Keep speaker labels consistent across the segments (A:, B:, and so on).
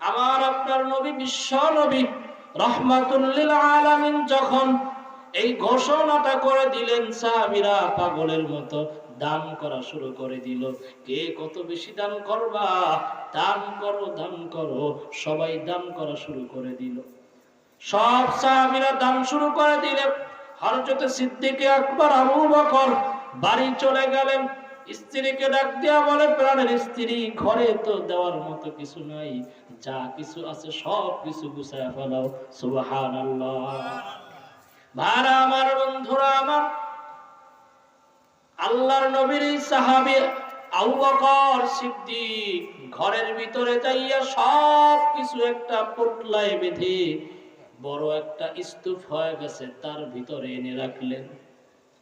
A: আমার আপনার নবী বিশ্ব নবী রহমাতুল্লিল আলামিন যখন এই ঘোষণাটা করে দিলেন, সাহাবীরা পাগলের মতো দান করা শুরু করে দিল। কে কত বেশি দান করবা? দান করো দান করো। সবাই দান করা শুরু করে দিল। সব সাহাবীরা দান শুরু করে দিলেন। হযরত সিদ্দিকে আকবর, আবু বকর বাড়ি চলে গেলেন। স্ত্রীকে ডাক দিয়া বলে, প্রাণের স্ত্রী, ঘরে তো দেওয়ার মতো কিছু নাই। যা কিছু আছে সব কিছু গুছায় ফেলাও। সুবহানাল্লাহ। ভাড়া আমার বন্ধুরা আমার, আল্লাহর নবীর এই সাহাবী আবু বকর সিদ্দিক ঘরের ভিতরে যাইয়া সব কিছু একটা পোটলায় বেঁধে বড় একটা স্তূপ হয়ে গেছে, তার ভিতরে এনে রাখলেন।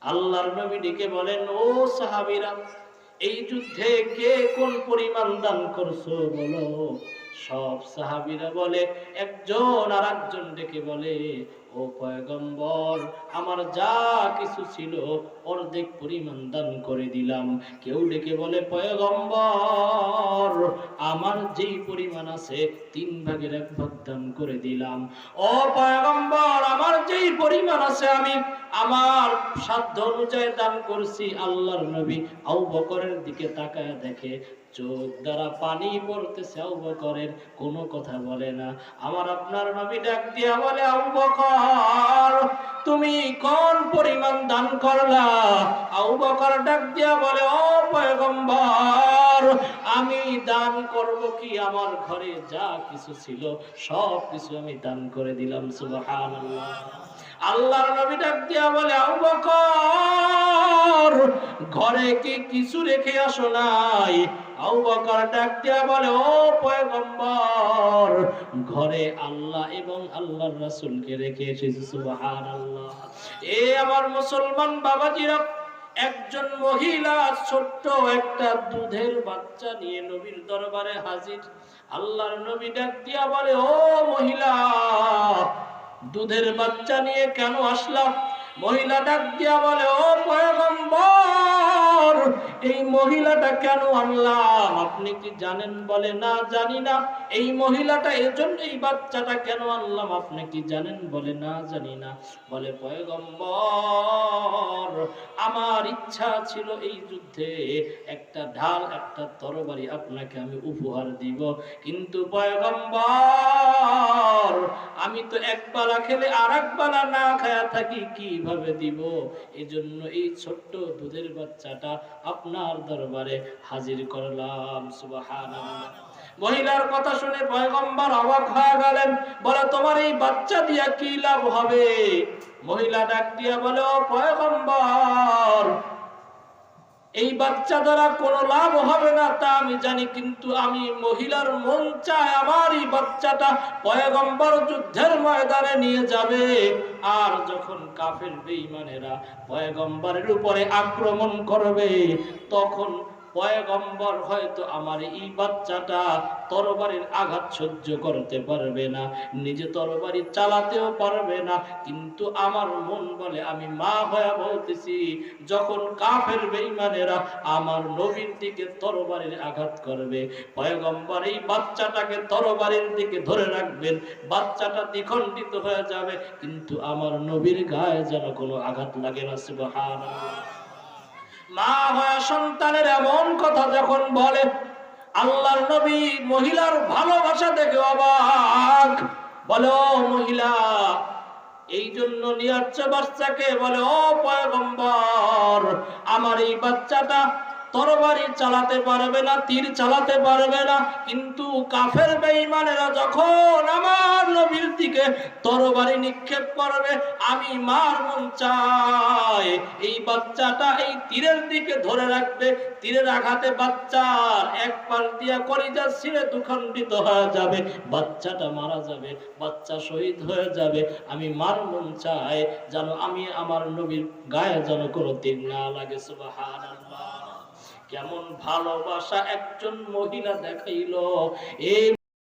A: আল্লাহর নবী ডেকে বলেন ও সাহাবীরা এই যুদ্ধে কে কোন পরিমাণ দান করছ বলো? সব সাহাবীরা বলে, একজন আর একজন ডেকে বলে, ও পয়গম্বর, আমার যা কিছু ছিল অর্ধেক পরিমাণ দান করে দিলাম। কেউ ডেকে বলে, পয়গম্বর, আমার যেই পরিমাণ আছে তিন ভাগের এক ভাগ দান করে দিলাম। ও পয়গম্বর, আমার যেই পরিমাণ আছে আমি আমার সাধ্য অনুযায়ী দান করছি। আল্লাহর নবী আউ বকরের দিকে তাকায় দেখে চোখ দ্বারা পানি পড়তেছে আউ বকরের কোনো কথা বলে না। আমার আপনার নবী ডাক দিয়া বলে আউ বকর, তুমি কোন পরিমাণ দান করলা? আউ বকর ডাক দিয়া বলে, ও পয়গম্বর, আমি দান করব কি? আমার ঘরে যা কিছু ছিল, সব কিছু আমি দান করে দিলাম, সুবহানাল্লাহ। আল্লাহর নবী ডাক দিয়া বলে, আবু বকর, ঘরে কি কিছু রেখে আসো নাই? আবু বকর ডাক দিয়া বলে, ও পয়গম্বর, ঘরে আল্লাহ এবং আল্লাহর রাসূলকে রেখে এসেছি, সুবহানাল্লাহ। এ আমার মুসলমান বাবাজিরা, একজন মহিলা, ছোট্ট একটা দুধের বাচ্চা নিয়ে নবীর দরবারে হাজির। আল্লাহর নবী ডাক দিয়া বলে, ও মহিলা দুধের বাচ্চা নিয়ে কেন আসলাম? মহিলা ডাক দিয়া বলে ও পয়গম্বর এই মহিলাটা কেন আনলাম? আপনি কি জানেন বলে? না, জানি না। এই মহিলাটা এজন্য এই বাচ্চাটা কেন আনলাম? আপনি কি জানেন বলে? না, জানি না। বলে, পয়গম্বর, আমার ইচ্ছা ছিল এই যুদ্ধে একটা ঢাল, একটা তরবারি আপনাকে আমি উপহার দিব। কিন্তু পয়গম্বর, আমি তো এক বেলা খেলে আর এক বেলা না খায়া থাকি, কীভাবে দিব? এজন্য এই ছোট্ট দুধের বাচ্চাটা আপনার দরবারে হাজির করলাম মহিলার কথা শুনে পয়গম্বর অবাক হয়ে গেলেন, বলে, তোমার এই বাচ্চা দিয়া কি লাভ হবে? মহিলা ডাক দিয়া বলে পয়গম্বর এই বাচ্চা দ্বারা কোনো লাভ হবে না, তা আমি জানি, কিন্তু আমি মহিলার মন চায় আমার এই বাচ্চাটা পয়গম্বর যুদ্ধের ময়দানে নিয়ে যাবে। আর যখন কাফের বেঈমানেরা পয়গম্বরের উপরে আক্রমণ করবে, তখন পয়গম্বর হয়তো আমার এই বাচ্চাটা তরবারির আঘাত সহ্য করতে পারবে না, নিজে তরবারি চালাতেও পারবে না। কিন্তু আমার মন বলে, আমি মা হয়ে বলতেছি, যখন কাফের বেঈমানেরা আমার নবীর দিকে তরবারির আঘাত করবে, পয়গম্বর এই বাচ্চাটাকে তরবারির দিকে ধরে রাখবেন, বাচ্চাটা দ্বিখণ্ডিত হয়ে যাবে, কিন্তু আমার নবীর গায়ে যেন কোনো আঘাত লাগে না, সুবহানাল্লাহ। মা হয়ে সন্তানের এমন কথা যখন বলে, আল্লাহর নবী মহিলার ভালোবাসা দেখে অবাক। বলে মহিলা, এই জন্য নিয়ে বাচ্চাকে বলে, ও পয়গম্বর, আমার এই বাচ্চাটা তরবারি চালাতে পারবে না, তীর চালাতে পারবে না। কিন্তু কাফের বেঈমানেরা যখন আমার নবীর দিকে তরবারি নিক্ষেপ করবে, আমি মার মন চাই। এই বাচ্চাটা এই তীরের দিকে ধরে রাখবে। তীরের আঘাতে বাচ্চার এক পাশ দিয়া কলিজা ছিঁড়ে দুখণ্ডিত হয়ে যাবে। বাচ্চাটা মারা যাবে, বাচ্চা শহীদ হয়ে যাবে। আমি মার মন চাই, যেন আমি আমার নবীর গায়ে যেন কোনো তীর না লাগে। সুবহানাল্লাহ। কেমন ভালোবাসা একজন মহিলা দেখাইল। এই